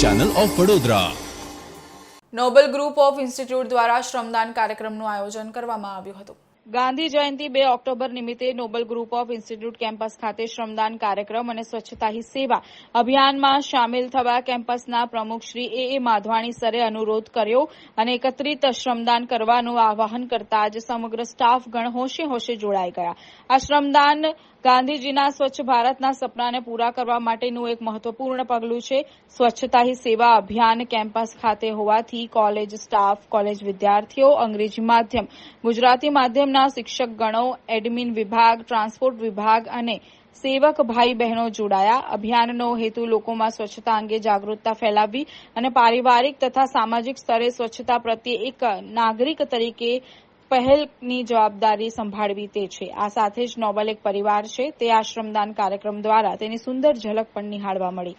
Channel of Vadodara noble group of institute દ્વારા શ્રમદાન કાર્યક્રમનું આયોજન કરવામાં આવ્યું હતું. ગાંધી જયંતિ બે ઓક્ટોબર નિમિત્તે noble group of institute campus ખાતે શ્રમદાન કાર્યક્રમ અને સ્વચ્છતા હી સેવા અભિયાનમાં સામેલ થવા કેમ્પસના પ્રમુખ શ્રી એ એ માધવાણી સરે અનુરોધ કર્યો અને એકત્રિત શ્રમદાન કરવાનું આહવાન કરતા જ સમગ્ર સ્ટાફગણ હોશે હોશે જોડાઈ ગયા. આ શ્રમદાન ગાંધીજીના સ્વચ્છ ભારતના સપનાને પૂરા કરવા માટેનું એક મહત્વપૂર્ણ પગલું છે સ્વચ્છતા હી સેવા અભિયાન કેમ્પસ ખાતે હોવાથી કોલેજ સ્ટાફ, કોલેજ વિદ્યાર્થીઓ, અંગ્રેજી માધ્યમ, ગુજરાતી માધ્યમના શિક્ષકગણો, એડમિન વિભાગ, ટ્રાન્સપોર્ટ વિભાગ અને સેવક ભાઈ બહેનો જોડાયા. અભિયાનનો હેતુ લોકોમાં સ્વચ્છતા અંગે જાગૃતતા ફેલાવવી અને પારિવારિક તથા સામાજિક સ્તરે સ્વચ્છતા પ્રત્યે એક નાગરિક તરીકે પહેલની જવાબદારી સંભાળવી તે છે. આ સાથે જ નોબલ એક પરિવાર છે. તે આશ્રમદાન કાર્યક્રમ દ્વારા તેની સુંદર ઝલક પણ નિહાળવા મળી.